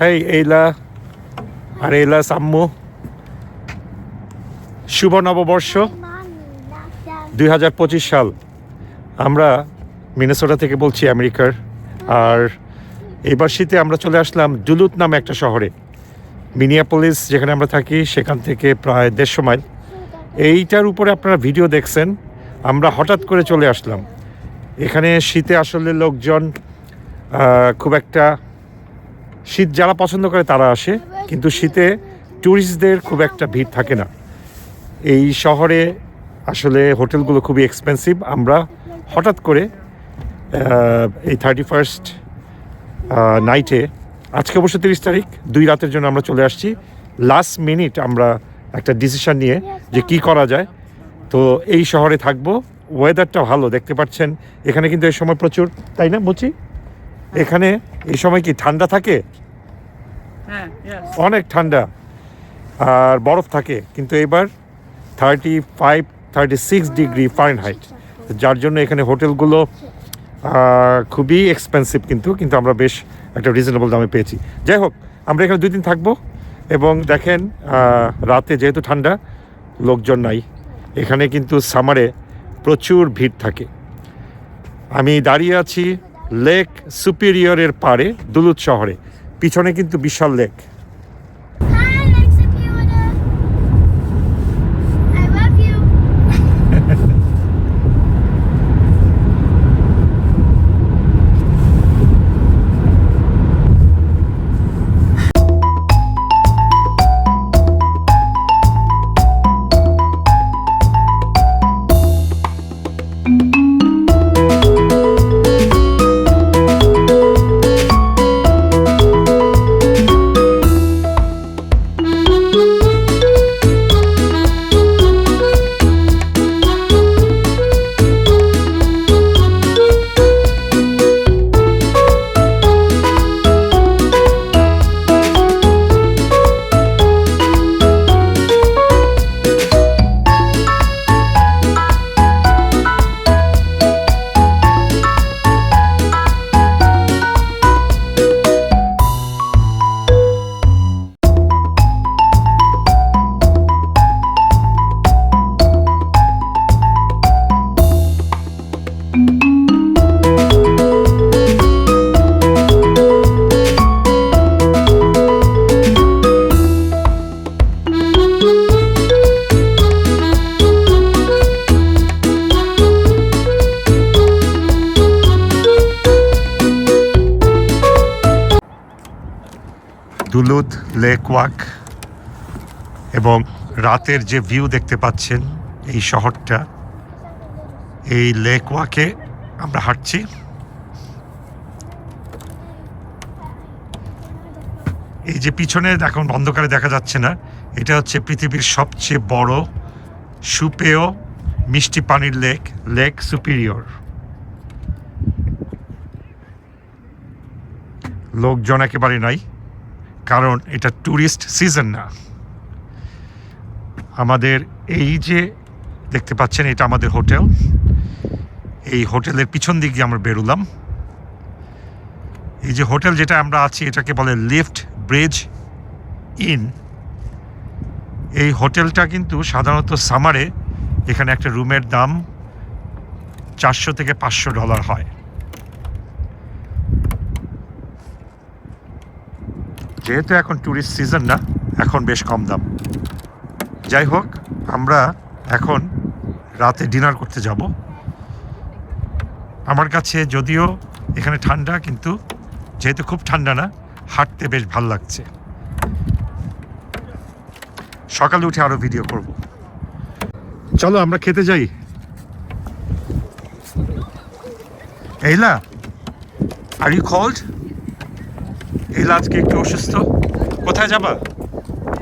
হেই এইলা আর এইলা সাম্মু শুভ নববর্ষ। দুই হাজার পঁচিশ সাল। আমরা মিনেসোটা থেকে বলছি আমেরিকার। আর এবার শীতে আমরা চলে আসলাম ডুলুত নামে একটা শহরে। মিনিয়াপোলিস, যেখানে আমরা থাকি, সেখান থেকে প্রায় দেড়শো মাইল। এইটার উপরে আপনারা ভিডিও দেখছেন। আমরা হঠাৎ করে চলে আসলাম। এখানে শীতে আসলে লোকজন খুব একটা শীত যারা পছন্দ করে তারা আসে, কিন্তু শীতে ট্যুরিস্টদের খুব একটা ভিড় থাকে না। এই শহরে আসলে হোটেলগুলো খুবই এক্সপেন্সিভ আমরা হঠাৎ করে এই থার্টি ফার্স্ট নাইটে আজকে অবশ্য তিরিশ তারিখ, দুই রাতের জন্য আমরা চলে আসছি। লাস্ট মিনিট আমরা একটা ডিসিশন নিয়ে যে কি করা যায়। তো এই শহরে থাকব। ওয়েদারটা ভালো, দেখতে পাচ্ছেন। এখানে কিন্তু এই সময় প্রচুর, তাই না বুঝি এখানে এই সময় কি ঠান্ডা থাকে? হ্যাঁ অনেক ঠান্ডা। আর বরফ থাকে কিন্তু এবার thirty five thirty six degree Fahrenheit যার জন্য এখানে হোটেলগুলো খুবই এক্সপেন্সিভ কিন্তু কিন্তু আমরা বেশ একটা রিজনেবল দামে পেয়েছি। যাই হোক আমরা এখানে দুই দিন থাকব এবং দেখেন রাতে যেহেতু ঠান্ডা লোকজন নাই। এখানে কিন্তু সামারে প্রচুর ভিড় থাকে। আমি দাঁড়িয়ে আছি লেক সুপিরিয়রের পাড়ে দুলুত শহরে পিছনে কিন্তু বিশাল লেক। দুলুদ লেক ওয়াক এবং রাতের যে ভিউ দেখতে পাচ্ছেন এই শহরটা, এই লেক ওয়াকে আমরা হাঁটছি। এই যে পিছনে এখন অন্ধকারে দেখা যাচ্ছে না, এটা হচ্ছে পৃথিবীর সবচেয়ে বড় সুপেয় মিষ্টি পানির লেক লেক সুপিরিয়র। লোকজন একেবারে নাই। কারণ এটা ট্যুরিস্ট সিজন না। আমাদের এই যে দেখতে পাচ্ছেন, এটা আমাদের হোটেল। এই হোটেলের পিছন দিক দিয়ে আমরা বেরোলাম। এই যে হোটেল যেটা আমরা আছি, এটাকে বলে লিফট ব্রিজ ইন এই হোটেলটা কিন্তু সাধারণত সামারে এখানে একটা রুমের দাম চারশো থেকে পাঁচশো ডলার হয়। যেহেতু এখন ট্যুরিস্ট সিজন না, এখন বেশ কম দাম। যাই হোক আমরা এখন রাতে ডিনার করতে যাব। আমার কাছে যদিও এখানে ঠান্ডা, কিন্তু যেহেতু খুব ঠান্ডা না, হাঁটতে বেশ ভালো লাগছে। সকালে উঠে আরও ভিডিও করব। চলো, আমরা খেতে যাই। এইলা আর ইউ কল্ড এলা আজকে একটু অসুস্থ? কোথায় যাবা?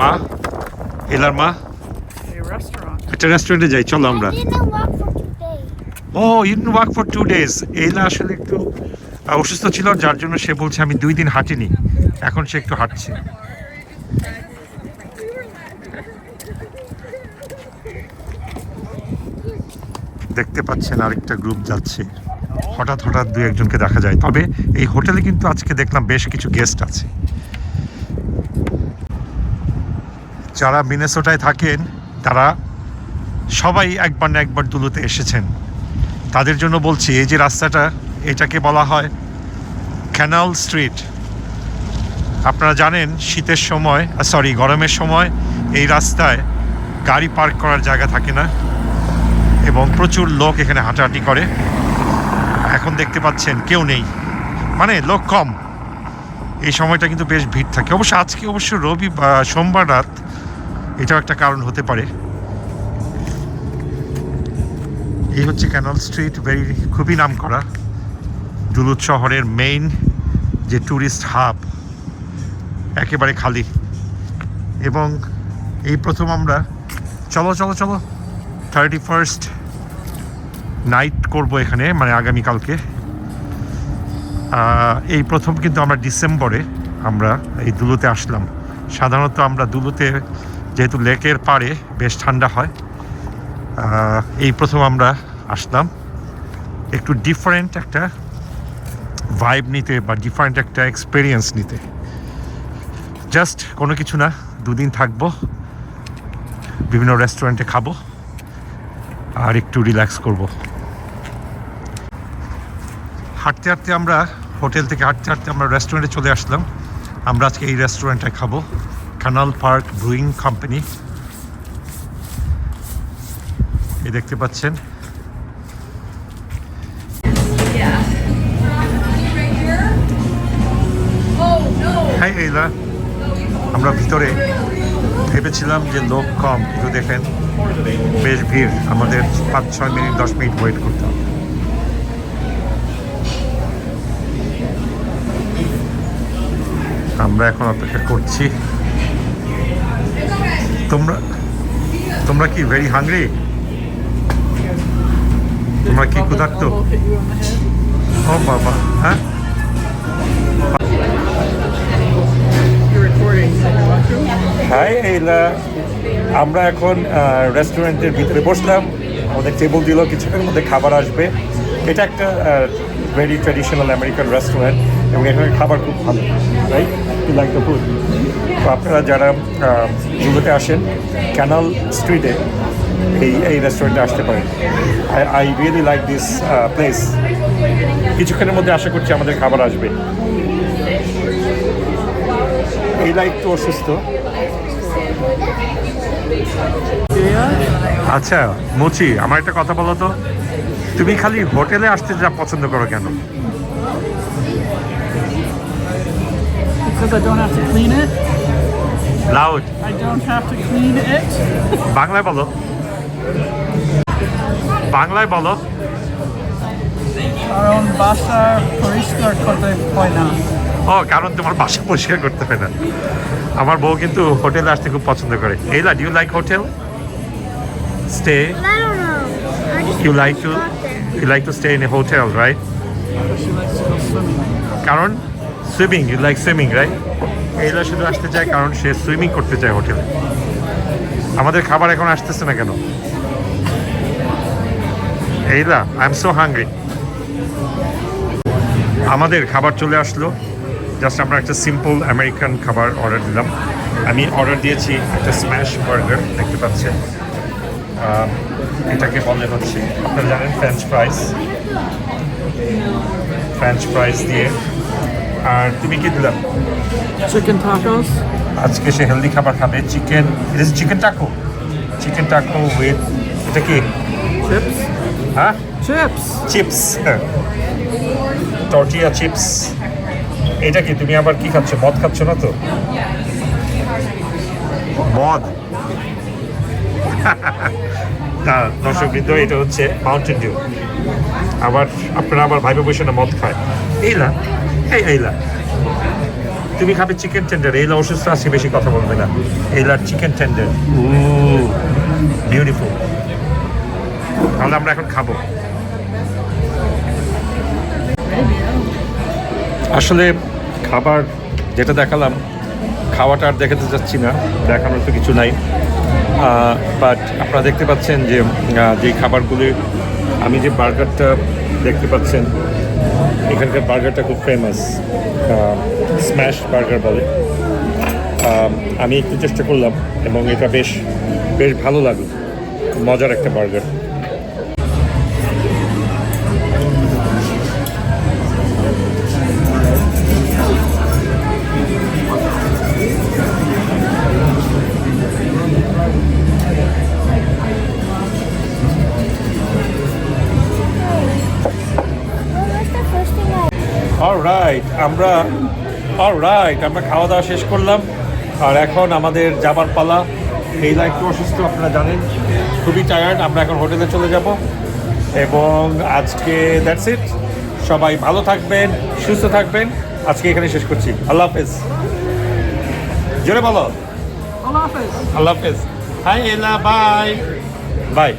মা? এলার মা? একটা রেস্টুরেন্টে যাই চলো আমরা। ও Yun work for two days Ayla আসলে একটু অসুস্থ ছিল যার জন্য সে বলছে আমি দুই দিন হাঁটিনি। এখন সে একটু হাঁটছে। দেখতে পাচ্ছেন আরেকটা গ্রুপ যাচ্ছে। হঠাৎ হঠাৎ দুই একজনকে দেখা যায়। তবে এই হোটেলে কিন্তু আজকে দেখলাম বেশ কিছু গেস্ট আছে। যারা মিনেসোটায় থাকেন, তারা সবাই একবার না একবার দুলুতে এসেছেন। তাদের জন্য বলছি, এই যে রাস্তাটা, এটাকে বলা হয় ক্যানাল স্ট্রিট। আপনারা জানেন, শীতের সময় সরি গরমের সময় এই রাস্তায় গাড়ি পার্ক করার জায়গা থাকে না। এবং প্রচুর লোক এখানে হাঁটাহাঁটি করে। এখন দেখতে পাচ্ছেন কেউ নেই। মানে লোক কম। এই সময়টা কিন্তু বেশ ভিড় থাকে। অবশ্য আজকে অবশ্য রবি সোমবার রাত এটাও একটা কারণ হতে পারে। এই হচ্ছে ক্যানাল স্ট্রিট ভেরি খুবই নাম করা দুলুত শহরের মেইন যে ট্যুরিস্ট হাব একেবারে খালি। এবং এই প্রথম আমরা, চলো চলো চলো থার্টি ফার্স্ট নাইট করব এখানে মানে আগামীকালকে এই প্রথম কিন্তু আমরা ডিসেম্বরে আমরা এই দুলুতে আসলাম। সাধারণত আমরা দুলুতে যেহেতু লেকের পাড়ে বেশ ঠান্ডা হয় এই প্রথম আমরা আসলাম। একটু ডিফারেন্ট একটা ভাইব নিতে বা ডিফারেন্ট একটা এক্সপিরিয়েন্স নিতে। জাস্ট কোনো কিছু না, দুদিন থাকব, বিভিন্ন রেস্টুরেন্টে খাব, আর একটু রিল্যাক্স করব। হাঁটতে হাঁটতে আমরা হোটেল থেকে হাঁটতে হাঁটতে আমরা রেস্টুরেন্টে চলে আসলাম। আমরা আজকে এই রেস্টুরেন্টে খাব। কানাল পার্ক ব্রুইং কোম্পানি এই দেখতে পাচ্ছেন। হাই এইলা আমরা ভিতরে ভেবেছিলাম যে লোক কম, কিন্তু দেখেন, বেশ ভিড়। আমাদের পাঁচ ছয় মিনিট, দশ মিনিট ওয়েট করতে হবে। আমরা এখন অপেক্ষা করছি। তোমরা তোমরা কি ভেরি হাংরি তোমরা কি ক্ষুধার্ত. ও বাবা হ্যাঁ? Hi, Ayla. আমরা এখন রেস্টুরেন্টের ভিতরে বসলাম। আমাদের টেবিল দিল, কিছুক্ষণের মধ্যে খাবার আসবে। এটা একটা ভেরি ট্র্যাডিশনাল আমেরিকান রেস্টুরেন্ট এবং এখানে খাবার খুব ভালো right to like the food তো আপনারা যারা দুটোতে আসেন ক্যানাল স্ট্রিটে এই এই রেস্টুরেন্টে আসতে পারেন। I I really like this place কিছুক্ষণের মধ্যে আশা করছি আমাদের খাবার আসবে। এইলা একটু অসুস্থ। আচ্ছা মুচি, আমার একটা কথা বলো তো। তুমি খালি হোটেলে আসতে যা পছন্দ করো কেন? Because I don't have to clean it. Loud I don't have to clean it. বাংলায় বলো। বাংলায় বলো। কারণ বাসা পরিষ্কার করতে হয় না। ও কারণ তোমার বাসা পরিষ্কার করতে হয় না। আমার বউ কিন্তু হোটেলে আসতে খুব পছন্দ করে। Ayla you like hotel stay I don't know. I just you like to got there. You like to stay in a hotel right She likes to go swimming. কারণ swimming you like swimming right Ayla শুধু আসতে চায় কারণ সে swimming করতে চায় হোটেলে আমাদের খাবার এখন আসতেছে না কেন Ayla I am so hungry আমাদের খাবার চলে আসলো জাস্ট আমরা একটা সিম্পল আমেরিকান খাবার অর্ডার দিলাম আমি অর্ডার দিয়েছি একটা স্ম্যাশ বার্গার দেখতে পাচ্ছেন এটাকে বলে হচ্ছে আপনারা জানেন ফ্রেঞ্চ ফ্রাইস ফ্রেঞ্চ ফ্রাইস দিয়ে। আর তুমি কি দিলাম চিকেন. আজকে সে হেলদি খাবার খাবে। চিকেন এটা chicken taco chicken taco with এটা কি? Chips. হ্যাঁ? Chips. চিপস টর্টিয়া চিপস এটা কি? তুমি আবার কি খাচ্ছ? মদ খাচ্ছ না তো? মদ। না, দর্শক বৃন্দ, এটা হচ্ছে মাউন্টেন ডিউ আবার আপনারা আবার ভাইবে বসে না, মদ খায়। এইলা এই এইলা তুমি খাবে চিকেন টেন্ডার এইলা অসুস্থ আছে, বেশি কথা বলবে না। এইলার চিকেন টেন্ডার ও বিউটিফুল তাহলে আমরা এখন খাব। আসলে খাবার যেটা দেখালাম, খাওয়াটা আর দেখাতে যাচ্ছি না, দেখানোর তো কিছু নাই। বাট আপনারা দেখতে পাচ্ছেন যে যে খাবারগুলি, আমি যে বার্গারটা দেখতে পাচ্ছেন, এখানকার বার্গারটা খুব ফেমাস স্ম্যাশ বার্গার বলে। আমি একটু চেষ্টা করলাম এবং এটা বেশ বেশ ভালো লাগল। মজার একটা বার্গার। আমরা অলরাইট আমরা খাওয়া দাওয়া শেষ করলাম। আর এখন আমাদের যাবার পালা। এই একটু অসুস্থ আপনারা জানেন। খুবই টায়ার্ড আমরা এখন হোটেলে চলে যাব। এবং আজকে দ্যাটস ইট সবাই ভালো থাকবেন সুস্থ থাকবেন। আজকে এখানে শেষ করছি। আল্লাহ হাফেজ। জোরে বলো। আল্লাহ হাফেজ। আল্লাহ হাফেজ। হাই এলা বাই। বাই।